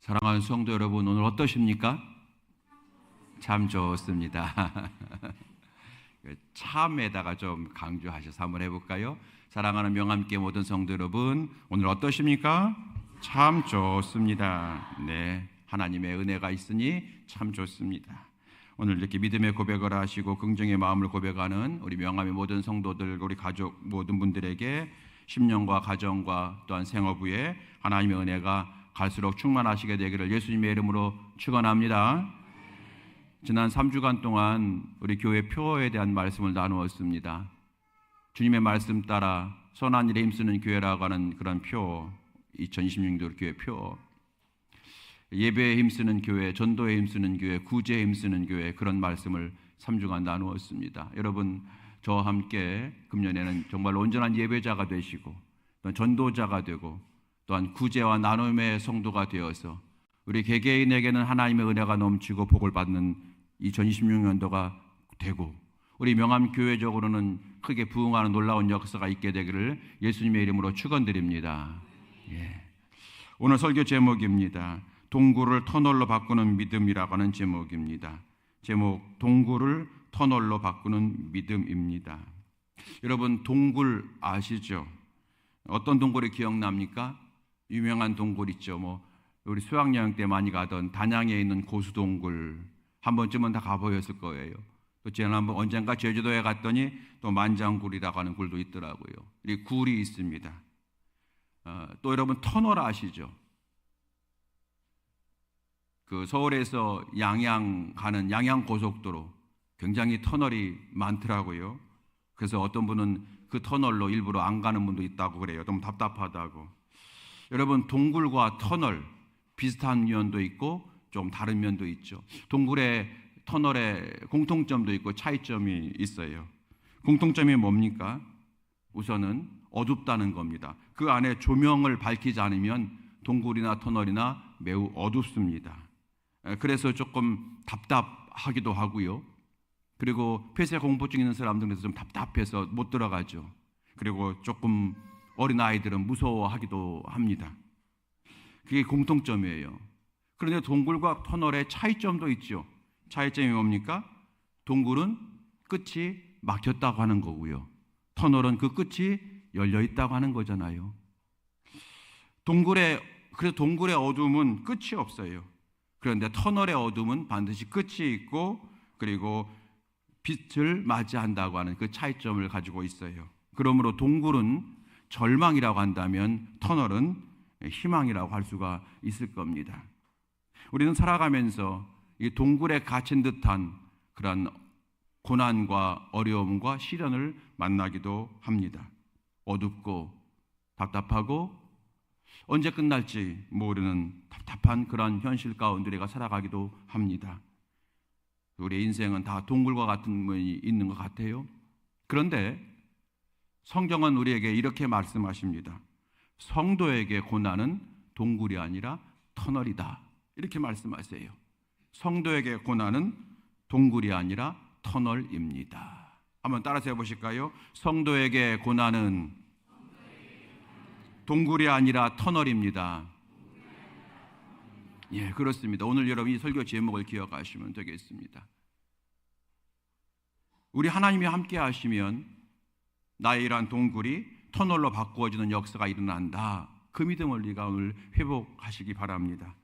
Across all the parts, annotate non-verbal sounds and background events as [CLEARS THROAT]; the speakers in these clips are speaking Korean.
사랑하는 성도 여러분, 오늘 어떠십니까? 참 좋습니다. [LAUGHS] 참에다가 좀 강조하셔서 한번 해볼까요? 사랑하는 명함께 모든 성도 여러분, 오늘 어떠십니까? 참 좋습니다. 네, 하나님의 은혜가 있으니 참 좋습니다. 오늘 이렇게 믿음의 고백을 하시고 긍정의 마음을 고백하는 우리 명함의 모든 성도들, 우리 가족 모든 분들에게 심령과 가정과 또한 생업부에 하나님의 은혜가 갈수록 충만하시게 되기를 예수님의 이름으로 축원합니다. 지난 3주간 동안 우리 교회 표에 대한 말씀을 나누었습니다. 주님의 말씀 따라 선한 일에 힘쓰는 교회라고 하는 그런 표, 2026년도 교회 표. 예배에 힘쓰는 교회, 전도에 힘쓰는 교회, 구제에 힘쓰는 교회 그런 말씀을 3주간 나누었습니다. 여러분 저와 함께 금년에는 정말 온전한 예배자가 되시고 전도자가 되고 또한 구제와 나눔의 성도가 되어서 우리 개개인에게는 하나님의 은혜가 넘치고 복을 받는 2026년도가 되고 우리 명함 교회적으로는 크게 부흥하는 놀라운 역사가 있게 되기를 예수님의 이름으로 축원드립니다. 예. 오늘 설교 제목입니다. 동굴을 터널로 바꾸는 믿음이라고 하는 제목입니다. 제목 동굴을 터널로 바꾸는 믿음입니다. 여러분 동굴 아시죠? 어떤 동굴이 기억납니까? 유명한 동굴 있죠. 뭐 우리 수학여행 때 많이 가던 단양에 있는 고수동굴 한 번쯤은 다 가보였을 거예요. 또 지난번 언젠가 제주도에 갔더니 또 만장굴이라고 하는 굴도 있더라고요. 이 굴이 있습니다. 어, 또 여러분 터널 아시죠? 그 서울에서 양양 가는 양양 고속도로 굉장히 터널이 많더라고요. 그래서 어떤 분은 그 터널로 일부러 안 가는 분도 있다고 그래요. 너무 답답하다고. 여러분 동굴과 터널 비슷한 면도 있고 좀 다른 면도 있죠. 동굴의 터널에 공통점도 있고 차이점이 있어요. 공통점이 뭡니까? 우선은 어둡다는 겁니다. 그 안에 조명을 밝히지 않으면 동굴이나 터널이나 매우 어둡습니다. 그래서 조금 답답하기도 하고요. 그리고 폐쇄 공포증 있는 사람들에서 좀 답답해서 못 들어가죠. 그리고 조금 어린 아이들은 무서워하기도 합니다. 그게 공통점이에요. 그런데 동굴과 터널의 차이점도 있죠. 차이점이 뭡니까? 동굴은 끝이 막혔다고 하는 거고요. 터널은 그 끝이 열려 있다고 하는 거잖아요. 동굴의 그래서 동굴의 어둠은 끝이 없어요. 그런데 터널의 어둠은 반드시 끝이 있고 그리고 빛을 맞이한다고 하는 그 차이점을 가지고 있어요. 그러므로 동굴은 절망이라고 한다면 터널은 희망이라고 할 수가 있을 겁니다. 우리는 살아가면서 이 동굴에 갇힌 듯한 그런 고난과 어려움과 시련을 만나기도 합니다. 어둡고 답답하고 언제 끝날지 모르는 답답한 그런 현실 가운데 우리가 살아가기도 합니다. 우리 인생은 다 동굴과 같은 면이 있는 것 같아요. 그런데 성경은 우리에게 이렇게 말씀하십니다. 성도에게 고난은 동굴이 아니라 터널이다. 이렇게 말씀하세요. 성도에게 고난은 동굴이 아니라 터널입니다. 한번 따라서 해보실까요? 성도에게 고난은 동굴이 아니라 터널입니다. 예, 그렇습니다. 오늘 여러분 이 설교 제목을 기억하시면 되겠습니다. 우리 하나님이 함께 하시면 이러한 동굴이 터널로 바꾸어지는 역사가 일어난다. 그 믿음을 우리가 오늘 회복하시기 바랍니다.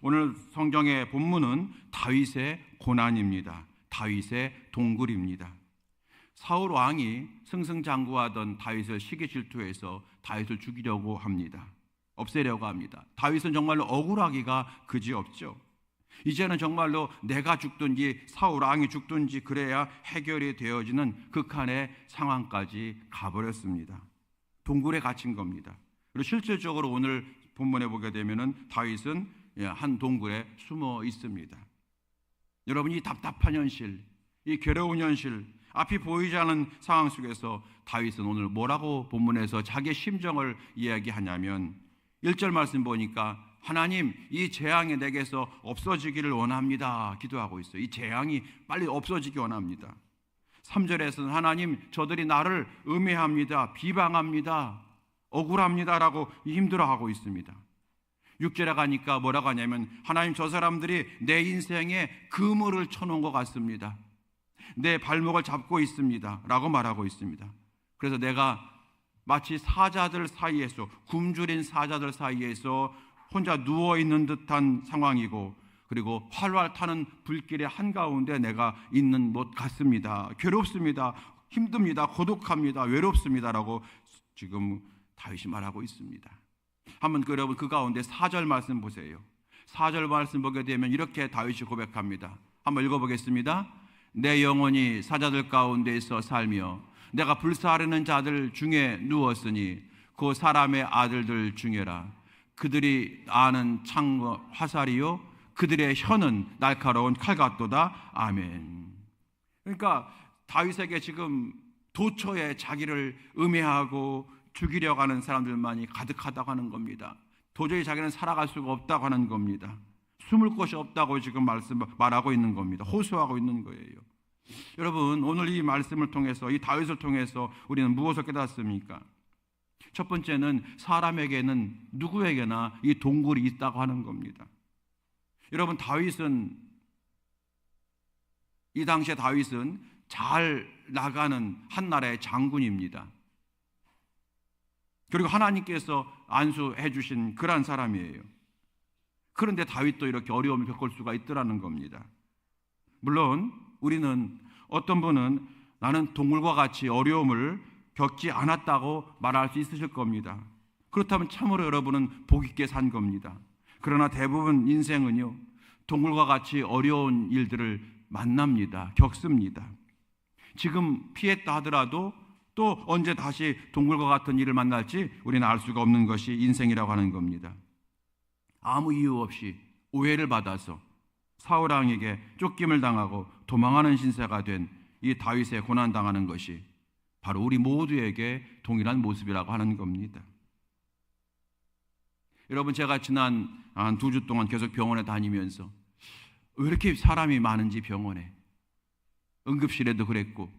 오늘 성경의 본문은 다윗의 고난입니다. 다윗의 동굴입니다. 사울 왕이 승승장구하던 다윗을 시기 질투해서 다윗을 죽이려고 합니다. 없애려고 합니다. 다윗은 정말로 억울하기가 그지없죠. 이제는 정말로 내가 죽든지 사울 왕이 죽든지 그래야 해결이 되어지는 극한의 상황까지 가버렸습니다. 동굴에 갇힌 겁니다. 그리고 실질적으로 오늘 본문에 보게 되면은 다윗은 예, 한 동굴에 숨어 있습니다. 여러분 이 답답한 현실, 이 괴로운 현실, 앞이 보이지 않은 상황 속에서 다윗은 오늘 뭐라고 본문에서 자기의 심정을 이야기하냐면 1절 말씀 보니까 하나님 이 재앙이 내게서 없어지기를 원합니다. 기도하고 있어요. 이 재앙이 빨리 없어지기 원합니다. 3절에서는 하나님 저들이 나를 음해합니다. 비방합니다. 억울합니다라고 힘들어하고 있습니다. 육절에 가니까 뭐라고 하냐면 하나님 저 사람들이 내 인생에 그물을 쳐놓은 것 같습니다. 내 발목을 잡고 있습니다. 라고 말하고 있습니다. 그래서 내가 마치 사자들 사이에서 굶주린 사자들 사이에서 혼자 누워 있는 듯한 상황이고 그리고 활활 타는 불길의 한가운데 내가 있는 것 같습니다. 괴롭습니다. 힘듭니다. 고독합니다. 외롭습니다라고 지금 다윗이 말하고 있습니다. 한번 그 여러분 그 가운데 사절 말씀 보세요. 사절 말씀 보게 되면 이렇게 다윗이 고백합니다. 한번 읽어보겠습니다. 내 영혼이 사자들 가운데서 살며 내가 불사르는 자들 중에 누웠으니 그 사람의 아들들 중에라 그들이 아는 창 화살이요 그들의 혀는 날카로운 칼 같도다 아멘. 그러니까 다윗에게 지금 도처에 자기를 음해하고 죽이려고 하는 사람들만이 가득하다고 하는 겁니다. 도저히 자기는 살아갈 수가 없다고 하는 겁니다. 숨을 곳이 없다고 지금 말씀 말하고 있는 겁니다. 호소하고 있는 거예요. 여러분 오늘 이 말씀을 통해서 이 다윗을 통해서 우리는 무엇을 깨닫습니까? 첫 번째는 사람에게는 누구에게나 이 동굴이 있다고 하는 겁니다. 여러분 다윗은 이 당시에 다윗은 잘 나가는 한 나라의 장군입니다. 그리고 하나님께서 안수해 주신 그러한 사람이에요. 그런데 다윗도 이렇게 어려움을 겪을 수가 있더라는 겁니다. 물론 우리는 어떤 분은 나는 동물과 같이 어려움을 겪지 않았다고 말할 수 있으실 겁니다. 그렇다면 참으로 여러분은 복 있게 산 겁니다. 그러나 대부분 인생은요, 동물과 같이 어려운 일들을 만납니다. 겪습니다. 지금 피했다 하더라도 또 언제 다시 동물과 같은 일을 만날지 우리는 알 수가 없는 것이 인생이라고 하는 겁니다. 아무 이유 없이 오해를 받아서 사울왕에게 쫓김을 당하고 도망하는 신세가 된 이 다윗에 고난 당하는 것이 바로 우리 모두에게 동일한 모습이라고 하는 겁니다. 여러분 제가 지난 한 두 주 동안 계속 병원에 다니면서 왜 이렇게 사람이 많은지 병원에 응급실에도 그랬고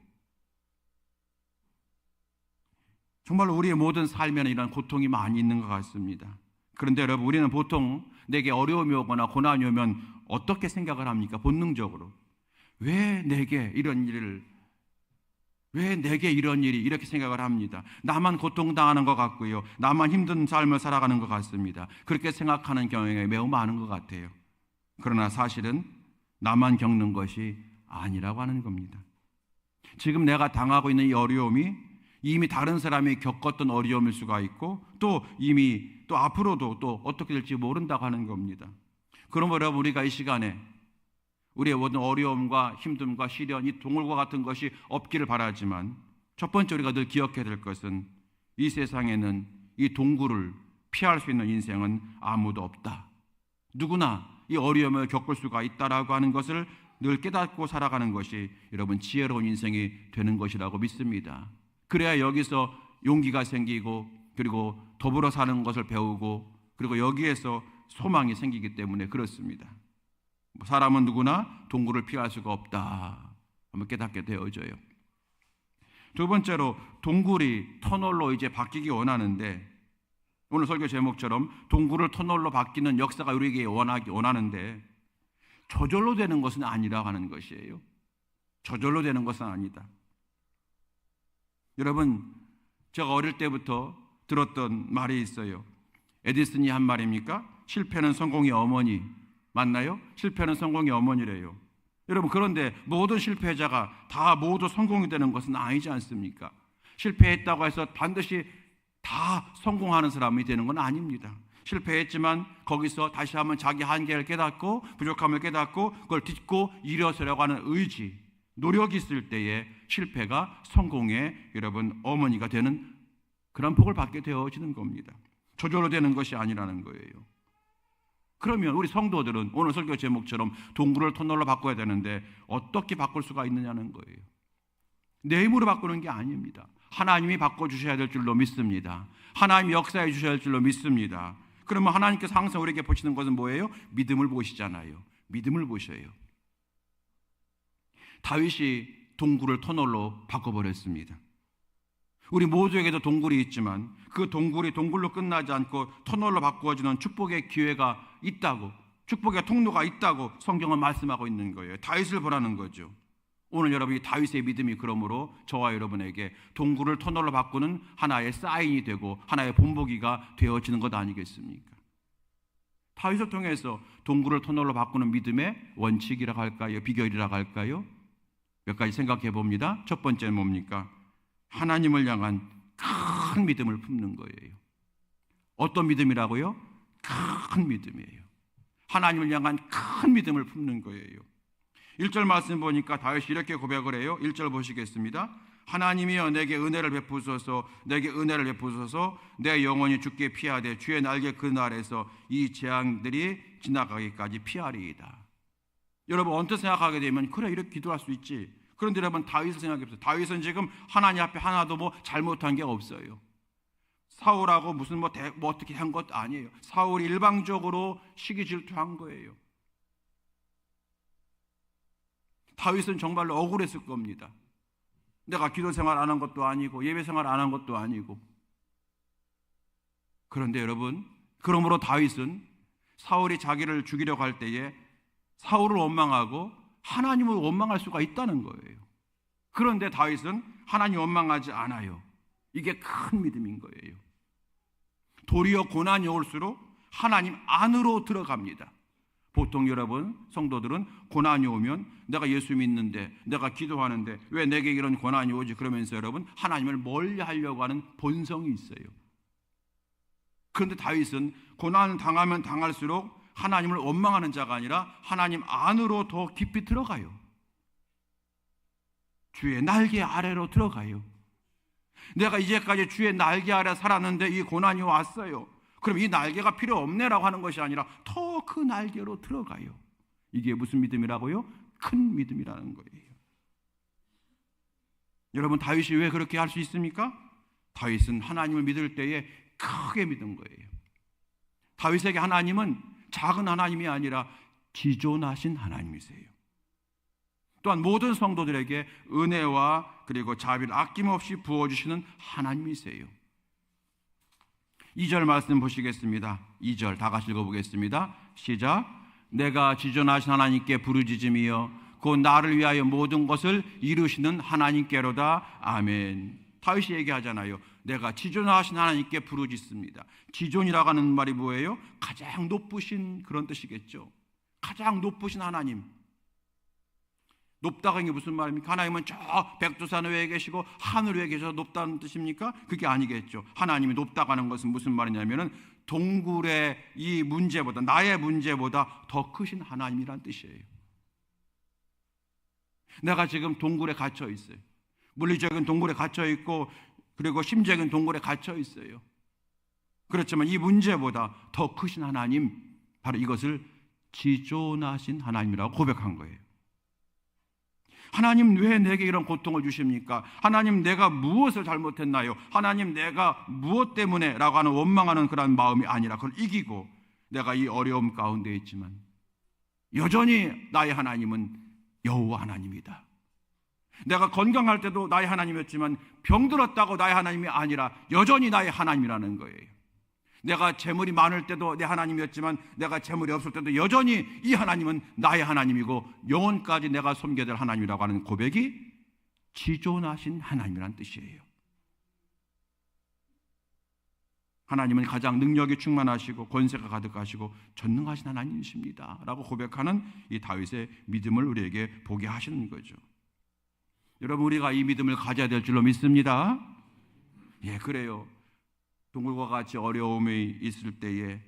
정말 우리의 모든 삶에는 이런 고통이 많이 있는 것 같습니다. 그런데 여러분 우리는 보통 내게 어려움이 오거나 고난이 오면 어떻게 생각을 합니까? 본능적으로 왜 내게 이런 일을 왜 내게 이런 일이 이렇게 생각을 합니다. 나만 고통당하는 것 같고요. 나만 힘든 삶을 살아가는 것 같습니다. 그렇게 생각하는 경향이 매우 많은 것 같아요. 그러나 사실은 나만 겪는 것이 아니라고 하는 겁니다. 지금 내가 당하고 있는 이 어려움이 이미 다른 사람이 겪었던 어려움일 수가 있고 또 이미 또 앞으로도 또 어떻게 될지 모른다고 하는 겁니다. 여러분 우리가 이 시간에 우리의 모든 어려움과 힘듦과 시련, 이 동물과 같은 것이 없기를 바라지만 첫 번째 우리가 늘 기억해야 될 것은 이 세상에는 이 동굴을 피할 수 있는 인생은 아무도 없다. 누구나 이 어려움을 겪을 수가 있다라고 하는 것을 늘 깨닫고 살아가는 것이 여러분 지혜로운 인생이 되는 것이라고 믿습니다. 그래야 여기서 용기가 생기고 그리고 더불어 사는 것을 배우고 그리고 여기에서 소망이 생기기 때문에 그렇습니다. 뭐 사람은 누구나 동굴을 피할 수가 없다. 한번 깨닫게 되어져요. 두 번째로 동굴이 터널로 이제 바뀌기 원하는데 오늘 설교 제목처럼 동굴을 터널로 바뀌는 역사가 우리에게 원하기 원하는데 저절로 되는 것은 아니라 하는 것이에요. 저절로 되는 것은 아니다. 여러분, 제가 어릴 때부터 들었던 말이 있어요. 에디슨이 한 말입니까? 실패는 성공의 어머니. 맞나요? 실패는 성공의 어머니래요. 여러분, 그런데 모든 실패자가 다 모두 성공이 되는 것은 아니지 않습니까? 실패했다고 해서 반드시 다 성공하는 사람이 되는 건 아닙니다. 실패했지만 거기서 다시 한번 자기 한계를 깨닫고 부족함을 깨닫고 그걸 딛고 일어서려고 하는 의지, 노력이 있을 때에 실패가 성공의 여러분 어머니가 되는 그런 복을 받게 되어지는 겁니다. 저절로 되는 것이 아니라는 거예요. 그러면 우리 성도들은 오늘 설교 제목처럼 동굴을 터널로 바꿔야 되는데 어떻게 바꿀 수가 있느냐는 거예요. 내 힘으로 바꾸는 게 아닙니다. 하나님이 바꿔 주셔야 될 줄로 믿습니다. 하나님 역사해 주셔야 될 줄로 믿습니다. 그러면 하나님께서 항상 우리에게 보시는 것은 뭐예요? 믿음을 보시잖아요. 믿음을 보셔요. 다윗이 동굴을 터널로 바꿔버렸습니다. 우리 모두에게도 동굴이 있지만 그 동굴이 동굴로 끝나지 않고 터널로 바꾸어지는 축복의 기회가 있다고 축복의 통로가 있다고 성경은 말씀하고 있는 거예요. 다윗을 보라는 거죠. 오늘 여러분이 다윗의 믿음이 그러므로 저와 여러분에게 동굴을 터널로 바꾸는 하나의 사인이 되고 하나의 본보기가 되어지는 것 아니겠습니까? 다윗을 통해서 동굴을 터널로 바꾸는 믿음의 원칙이라고 할까요? 비결이라고 할까요? 몇 가지 생각해 봅니다. 첫 번째는 뭡니까? 하나님을 향한 큰 믿음을 품는 거예요. 어떤 믿음이라고요? 큰 믿음이에요. 하나님을 향한 큰 믿음을 품는 거예요. 1절 말씀 보니까 다윗이 이렇게 고백을 해요. 1절 보시겠습니다. 하나님이여 내게 은혜를 베푸소서 내게 은혜를 베푸소서 내 영혼이 죽게 피하되 주의 날개 그날에서 이 재앙들이 지나가기까지 피하리이다. 여러분 언뜻 생각하게 되면 그래 이렇게 기도할 수 있지. 그런데 여러분 다윗을 생각해 보세요. 다윗은 지금 하나님 앞에 하나도 뭐 잘못한 게 없어요. 사울하고 무슨 뭐, 대, 뭐 어떻게 한것 아니에요. 사울이 일방적으로 시기 질투한 거예요. 다윗은 정말로 억울했을 겁니다. 내가 기도 생활 안 한 것도 아니고 예배 생활 안 한 것도 아니고. 그런데 여러분, 그러므로 다윗은 사울이 자기를 죽이려고 할 때에 사울을 원망하고 하나님을 원망할 수가 있다는 거예요. 그런데 다윗은 하나님 원망하지 않아요. 이게 큰 믿음인 거예요. 도리어 고난이 올수록 하나님 안으로 들어갑니다. 보통 여러분 성도들은 고난이 오면 내가 예수 믿는데 내가 기도하는데 왜 내게 이런 고난이 오지 그러면서 여러분 하나님을 멀리 하려고 하는 본성이 있어요. 그런데 다윗은 고난 당하면 당할수록 하나님을 원망하는 자가 아니라 하나님 안으로 더 깊이 들어가요. 주의 날개 아래로 들어가요. 내가 이제까지 주의 날개 아래 살았는데 이 고난이 왔어요. 그럼 이 날개가 필요 없네라고 하는 것이 아니라 더 그 날개로 들어가요. 이게 무슨 믿음이라고요? 큰 믿음이라는 거예요. 여러분 다윗이 왜 그렇게 할 수 있습니까? 다윗은 하나님을 믿을 때에 크게 믿은 거예요. 다윗에게 하나님은 작은 하나님이 아니라 지존하신 하나님이세요. 또한 모든 성도들에게 은혜와 그리고 자비를 아낌없이 부어주시는 하나님이세요. 2절 말씀 보시겠습니다. 2절 다 같이 읽어보겠습니다. 시작. 내가 지존하신 하나님께 부르짖음이여 곧 나를 위하여 모든 것을 이루시는 하나님께로다. 아멘. 다윗이 얘기하잖아요. 내가 지존하신 하나님께 부르짖습니다. 지존이라고 하는 말이 뭐예요? 가장 높으신 그런 뜻이겠죠. 가장 높으신 하나님. 높다가 이게 무슨 말입니까? 하나님은 저 백두산 위에 계시고 하늘 위에 계셔서 높다는 뜻입니까? 그게 아니겠죠. 하나님이 높다고 하는 것은 무슨 말이냐면은 동굴의 이 문제보다 나의 문제보다 더 크신 하나님이란 뜻이에요. 내가 지금 동굴에 갇혀 있어요. 물리적인 동굴에 갇혀 있고 그리고 심적인 동굴에 갇혀 있어요. 그렇지만 이 문제보다 더 크신 하나님 바로 이것을 지존하신 하나님이라고 고백한 거예요. 하나님 왜 내게 이런 고통을 주십니까? 하나님 내가 무엇을 잘못했나요? 하나님 내가 무엇 때문에 라고 하는 원망하는 그런 마음이 아니라 그걸 이기고 내가 이 어려움 가운데 있지만 여전히 나의 하나님은 여호와 하나님이다. 내가 건강할 때도 나의 하나님이었지만 병들었다고 나의 하나님이 아니라 여전히 나의 하나님이라는 거예요. 내가 재물이 많을 때도 내 하나님이었지만 내가 재물이 없을 때도 여전히 이 하나님은 나의 하나님이고 영원까지 내가 섬겨야 될 하나님이라고 하는 고백이 지존하신 하나님이란 뜻이에요. 하나님은 가장 능력이 충만하시고 권세가 가득하시고 전능하신 하나님이십니다. 라고 고백하는 이 다윗의 믿음을 우리에게 보게 하시는 거죠. 여러분, 우리가 이 믿음을 가져야 될 줄로 믿습니다. 예, 그래요. 동굴과 같이 어려움이 있을 때에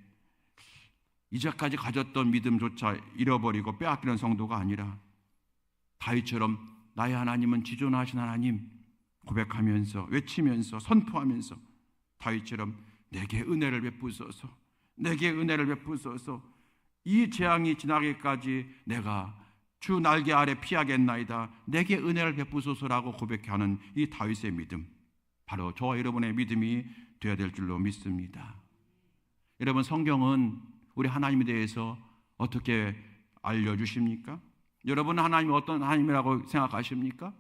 이제까지 가졌던 믿음조차 잃어버리고 빼앗기는 성도가 아니라 다윗처럼 나의 하나님은 지존하신 하나님 고백하면서 외치면서 선포하면서 다윗처럼 내게 은혜를 베푸소서 내게 은혜를 베푸소서 이 재앙이 지나기까지 내가 주 날개 아래 피하겠나이다 내게 은혜를 베푸소서라고 고백하는 이 다윗의 믿음 바로 저와 여러분의 믿음이 되어야 될 줄로 믿습니다. 여러분 성경은 우리 하나님에 대해서 어떻게 알려 주십니까? 여러분 하나님이 어떤 하나님이라고 생각하십니까?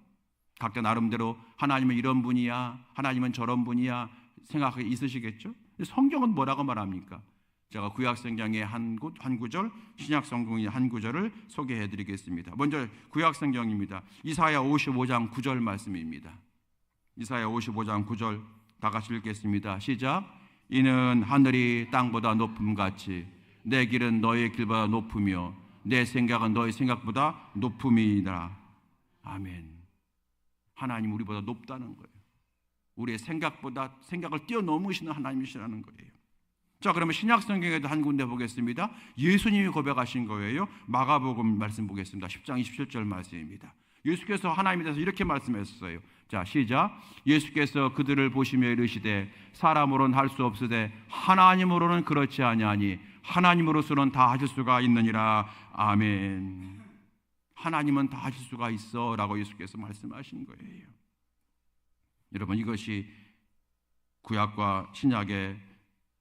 각자 나름대로 하나님은 이런 분이야, 하나님은 저런 분이야 생각이 있으시겠죠? 성경은 뭐라고 말합니까? 제가 구약 성경의 한, 구, 한 구절, 신약 성경의 한 구절을 소개해 드리겠습니다. 먼저 구약 성경입니다. 이사야 55장 9절 말씀입니다. 이사야 55장 9절 다 같이 읽겠습니다. 시작. 이는 하늘이 땅보다 높음 같이 내 길은 너의 길보다 높으며 내 생각은 너의 생각보다 높음이니라. 아멘. 하나님 우리보다 높다는 거예요. 우리의 생각보다 생각을 뛰어넘으시는 하나님이시라는 거예요. 자, 그러면 신약 성경에도 한 군데 보겠습니다. 예수님이 고백하신 거예요. 마가복음 말씀 보겠습니다. 10장 27절 말씀입니다. 예수께서 하나님에 대해서 이렇게 말씀했어요. 자, 시작. 예수께서 그들을 보시며 이르시되 사람으로는 할 수 없으되 하나님으로는 그렇지 아니하니 하나님으로서는 다 하실 수가 있느니라. 아멘. 하나님은 다 하실 수가 있어라고 예수께서 말씀하신 거예요. 여러분 이것이 구약과 신약의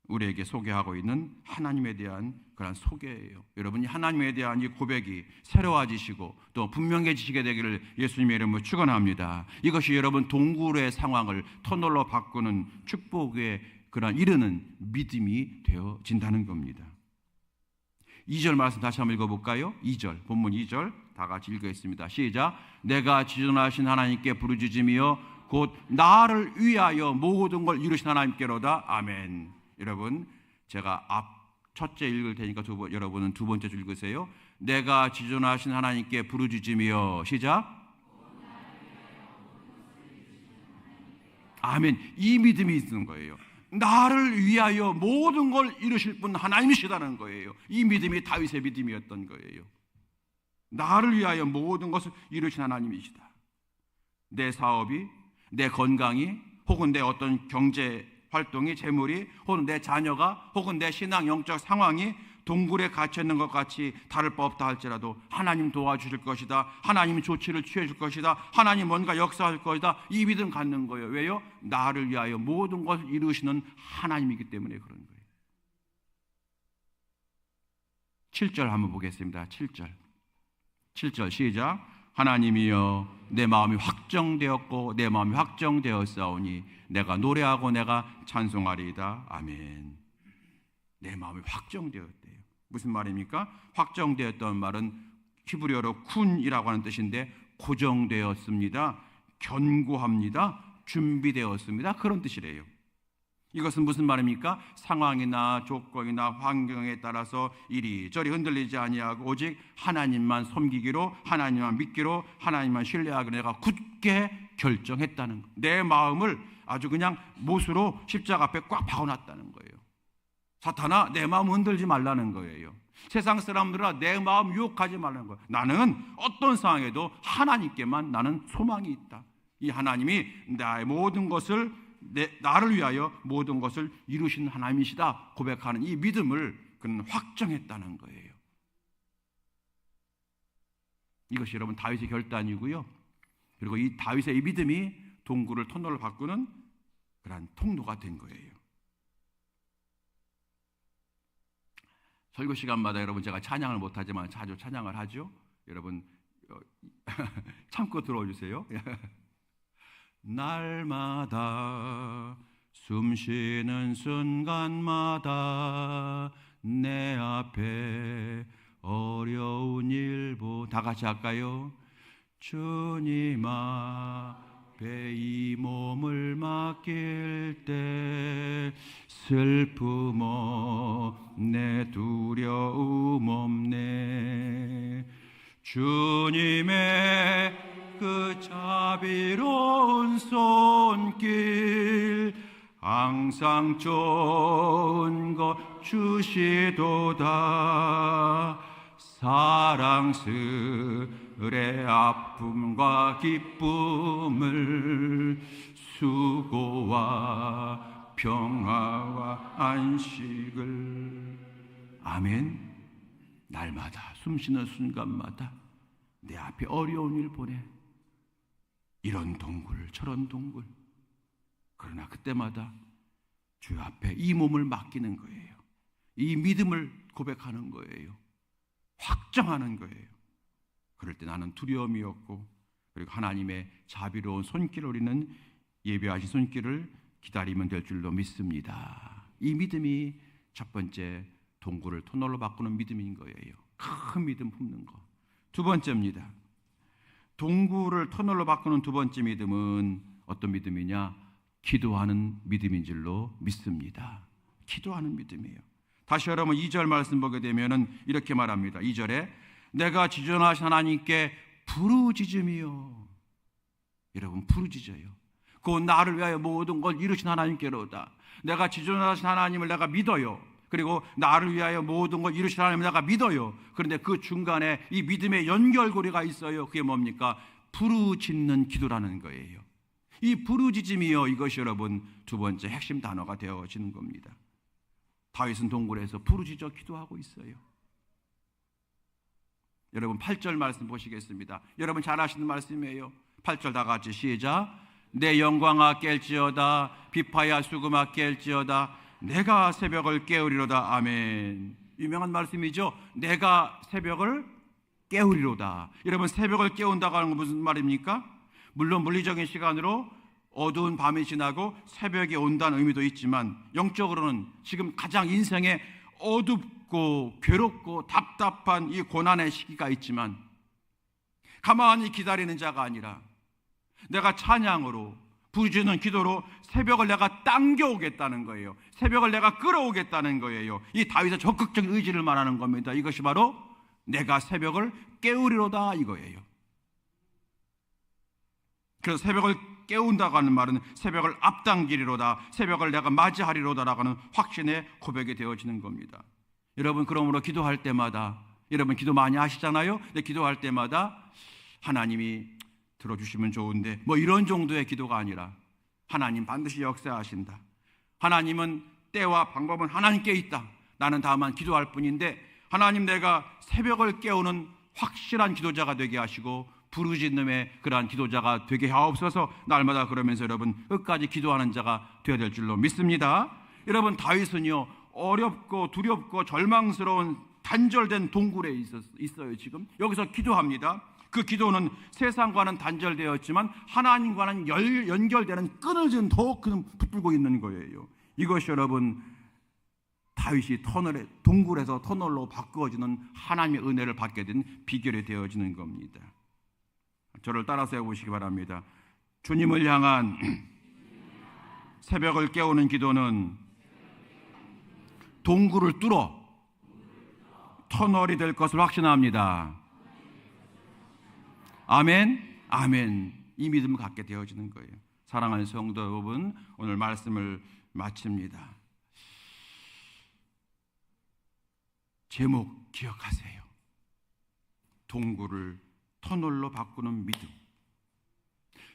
우리에게 소개하고 있는 하나님에 대한 그런 소개예요. 여러분이 하나님에 대한 이 고백이 새로워지시고 또 분명해지시게 되기를 예수님의 이름으로 축원합니다. 이것이 여러분 동굴의 상황을 터널로 바꾸는 축복의 그런 이르는 믿음이 되어진다는 겁니다. 2절 말씀 다시 한번 읽어볼까요? 2절 본문 2절 다 같이 읽겠습니다. 시작. 내가 지존하신 하나님께 부르짖으며 곧 나를 위하여 모든 걸 이루신 하나님께로다. 아멘. 여러분 제가 앞 첫째 읽을 테니까 두 번, 여러분은 두 번째 줄 읽으세요. 내가 지존하신 하나님께 부르짖으며 시작. 아멘. 이 믿음이 있는 거예요. 나를 위하여 모든 걸 이루실 분 하나님이시다는 거예요. 이 믿음이 다윗의 믿음이었던 거예요. 나를 위하여 모든 것을 이루신 하나님이시다. 내 사업이, 내 건강이, 혹은 내 어떤 경제 활동이 재물이 혹은 내 자녀가 혹은 내 신앙 영적 상황이 동굴에 갇혀 있는 것 같이 다를 바 없다 할지라도 하나님 도와주실 것이다. 하나님 조치를 취해 줄 것이다. 하나님 뭔가 역사할 것이다. 이 믿음 갖는 거예요. 왜요? 나를 위하여 모든 것을 이루시는 하나님이기 때문에 그런 거예요. 7절 한번 보겠습니다. 7절. 7절 시작. 하나님이여 내 마음이 확정되었고 내 마음이 확정되었사오니 내가 노래하고 내가 찬송하리이다. 아멘. 내 마음이 확정되었대요. 무슨 말입니까? 확정되었던 말은 히브리어로 쿤이라고 하는 뜻인데 고정되었습니다. 견고합니다. 준비되었습니다. 그런 뜻이래요. 이것은 무슨 말입니까? 상황이나 조건이나 환경에 따라서 이리저리 흔들리지 아니하고 오직 하나님만 섬기기로 하나님만 믿기로 하나님만 신뢰하기로 내가 굳게 결정했다는 거. 내 마음을 아주 그냥 못으로 십자가 앞에 꽉 박아놨다는 거예요. 사탄아 내 마음 흔들지 말라는 거예요. 세상 사람들아 내 마음 유혹하지 말라는 거예요. 나는 어떤 상황에도 하나님께만 나는 소망이 있다. 이 하나님이 나의 모든 것을 내, 나를 위하여 모든 것을 이루신 하나님이시다 고백하는 이 믿음을 그는 확정했다는 거예요. 이것이 여러분 다윗의 결단이고요. 그리고 이 다윗의 이 믿음이 동굴을 터널을 바꾸는 그러한 통로가 된 거예요. 설교 시간마다 여러분 제가 찬양을 못하지만 자주 찬양을 하죠. 여러분 어, [LAUGHS] 참고 들어주세요. [LAUGHS] 날마다 숨 쉬는 순간마다 내 앞에 어려운 일보 다 같이 할까요? 주님 앞에 이 몸을 맡길 때 슬픔 없네 두려움 없네 주님의 그 자비로운 손길 항상 좋은 것 주시도다. 사랑스레 아픔과 기쁨을 수고와 평화와 안식을. 아멘. 날마다 숨쉬는 순간마다 내 앞에 어려운 일 보내 이런 동굴 저런 동굴 그러나 그때마다 주 앞에 이 몸을 맡기는 거예요. 이 믿음을 고백하는 거예요. 확정하는 거예요. 그럴 때 나는 두려움이 없고 그리고 하나님의 자비로운 손길을 우리는 예배하신 손길을 기다리면 될 줄로 믿습니다. 이 믿음이 첫 번째 동굴을 터널로 바꾸는 믿음인 거예요. 큰 믿음 품는 거. 두 번째입니다. 동굴을 터널로 바꾸는 두 번째 믿음은 어떤 믿음이냐? 기도하는 믿음인 줄로 믿습니다. 기도하는 믿음이에요. 다시 여러분 2절 말씀 보게 되면은 이렇게 말합니다. 2절에 내가 지존하신 하나님께 부르짖음이요. 여러분 부르짖어요. 그 나를 위하여 모든 걸 이루신 하나님께로다. 내가 지존하신 하나님을 내가 믿어요. 그리고 나를 위하여 모든 걸 이루신 하나님을 내가 믿어요. 그런데 그 중간에 이 믿음의 연결고리가 있어요. 그게 뭡니까? 부르짖는 기도라는 거예요. 이 부르짖음이요. 이것이 여러분 두 번째 핵심 단어가 되어지는 겁니다. 다윗은 동굴에서 부르짖어 기도하고 있어요. 여러분 8절 말씀 보시겠습니다. 여러분 잘 아시는 말씀이에요. 8절 다 같이 시작. 내 영광아 깰지어다 비파야 수금아 깰지어다 내가 새벽을 깨우리로다 아멘. 유명한 말씀이죠. 내가 새벽을 깨우리로다. 여러분 새벽을 깨운다고 하는 건 무슨 말입니까? 물론 물리적인 시간으로 어두운 밤이 지나고 새벽이 온다는 의미도 있지만 영적으로는 지금 가장 인생에 어둡고 괴롭고 답답한 이 고난의 시기가 있지만 가만히 기다리는 자가 아니라 내가 찬양으로 부르짖는 기도로 새벽을 내가 당겨오겠다는 거예요. 새벽을 내가 끌어오겠다는 거예요. 이 다윗의 적극적인 의지를 말하는 겁니다. 이것이 바로 내가 새벽을 깨우리로다 이거예요. 그래서 새벽을 깨운다고 하는 말은 새벽을 앞당기리로다, 새벽을 내가 맞이하리로다라고 하는 확신의 고백이 되어지는 겁니다. 여러분 그러므로 기도할 때마다 여러분 기도 많이 하시잖아요. 근데 기도할 때마다 하나님이 들어주시면 좋은데 뭐 이런 정도의 기도가 아니라 하나님 반드시 역사하신다. 하나님은 때와 방법은 하나님께 있다. 나는 다만 기도할 뿐인데 하나님 내가 새벽을 깨우는 확실한 기도자가 되게 하시고 부르짖음의 그러한 기도자가 되게 하옵소서 날마다 그러면서 여러분 끝까지 기도하는 자가 되어야 될 줄로 믿습니다. 여러분 다윗은요 어렵고 두렵고 절망스러운 단절된 동굴에 있었어요 지금 여기서 기도합니다. 그 기도는 세상과는 단절되었지만 하나님과는 열, 연결되는 끈을 진 더욱 붙들고 있는 거예요. 이것이 여러분 다윗이 터널에 동굴에서 터널로 바꾸어지는 하나님의 은혜를 받게 된 비결이 되어지는 겁니다. 저를 따라서 해보시기 바랍니다. 주님을 향한 [CLEARS THROAT] 새벽을 깨우는 기도는 동굴을 뚫어 터널이 될 것을 확신합니다. 아멘, 아멘. 이 믿음을 갖게 되어지는 거예요. 사랑하는 성도 여러분, 오늘 말씀을 마칩니다. 제목 기억하세요. 동굴을 터널로 바꾸는 믿음.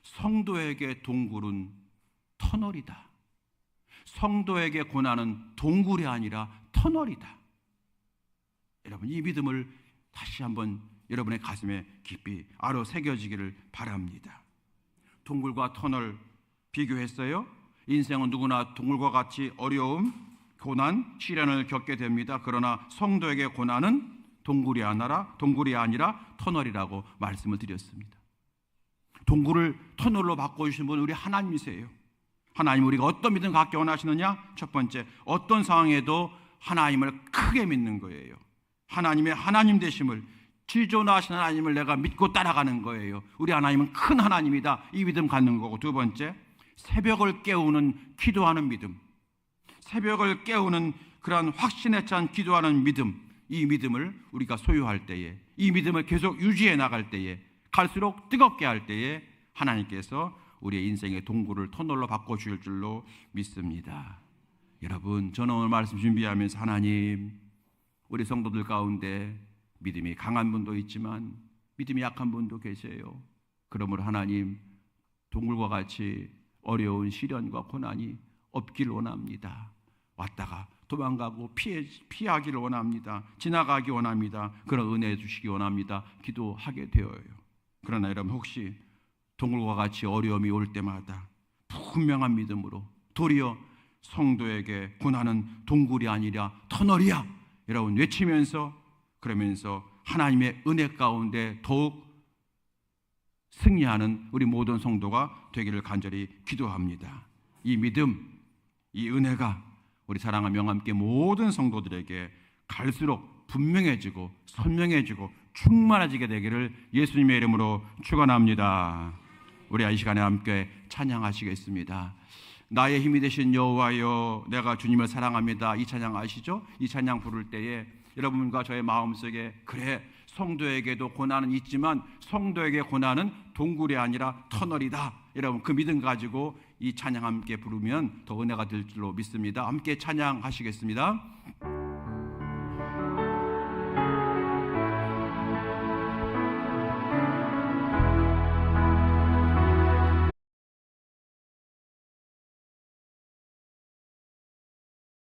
성도에게 동굴은 터널이다. 성도에게 고난은 동굴이 아니라 터널이다. 여러분 이 믿음을 다시 한번 여러분의 가슴에 깊이 알아 새겨지기를 바랍니다. 동굴과 터널 비교했어요. 인생은 누구나 동굴과 같이 어려움, 고난, 시련을 겪게 됩니다. 그러나 성도에게 고난은 동굴이 아니라 동굴이 아니라 터널이라고 말씀을 드렸습니다. 동굴을 터널로 바꿔 주신 분은 우리 하나님이세요. 하나님 우리가 어떤 믿음 갖게 원하시느냐? 첫 번째, 어떤 상황에도 하나님을 크게 믿는 거예요. 하나님의 하나님 되심을 지존하신 하나님을 내가 믿고 따라가는 거예요. 우리 하나님은 큰 하나님이다. 이 믿음 갖는 거고 두 번째, 새벽을 깨우는 기도하는 믿음. 새벽을 깨우는 그러한 확신에 찬 기도하는 믿음. 이 믿음을 우리가 소유할 때에 이 믿음을 계속 유지해 나갈 때에 갈수록 뜨겁게 할 때에 하나님께서 우리의 인생의 동굴을 터널로 바꿔 주실 줄로 믿습니다. 여러분, 저는 오늘 말씀 준비하면서 하나님 우리 성도들 가운데 믿음이 강한 분도 있지만 믿음이 약한 분도 계세요. 그러므로 하나님 동굴과 같이 어려운 시련과 고난이 없길 원합니다. 왔다가 도망가고 피해, 피하기를 원합니다. 지나가기 원합니다. 그런 은혜 주시기 원합니다. 기도하게 되어요. 그러나 여러분 혹시 동굴과 같이 어려움이 올 때마다 분명한 믿음으로 도리어 성도에게 고난은 동굴이 아니라 터널이야. 여러분 외치면서 그러면서 하나님의 은혜 가운데 더욱 승리하는 우리 모든 성도가 되기를 간절히 기도합니다. 이 믿음, 이 은혜가 우리 사랑하는 명함께 모든 성도들에게 갈수록 분명해지고 선명해지고 충만해지게 되기를 예수님의 이름으로 축원합니다. 우리 이 시간에 함께 찬양하시겠습니다. 나의 힘이 되신 여호와여 내가 주님을 사랑합니다. 이 찬양 아시죠? 이 찬양 부를 때에 여러분과 저의 마음속에 그래 성도에게도 고난은 있지만 성도에게 고난은 동굴이 아니라 터널이다. 여러분 그 믿음 가지고 이 찬양 함께 부르면 더 은혜가 될 줄로 믿습니다. 함께 찬양하시겠습니다.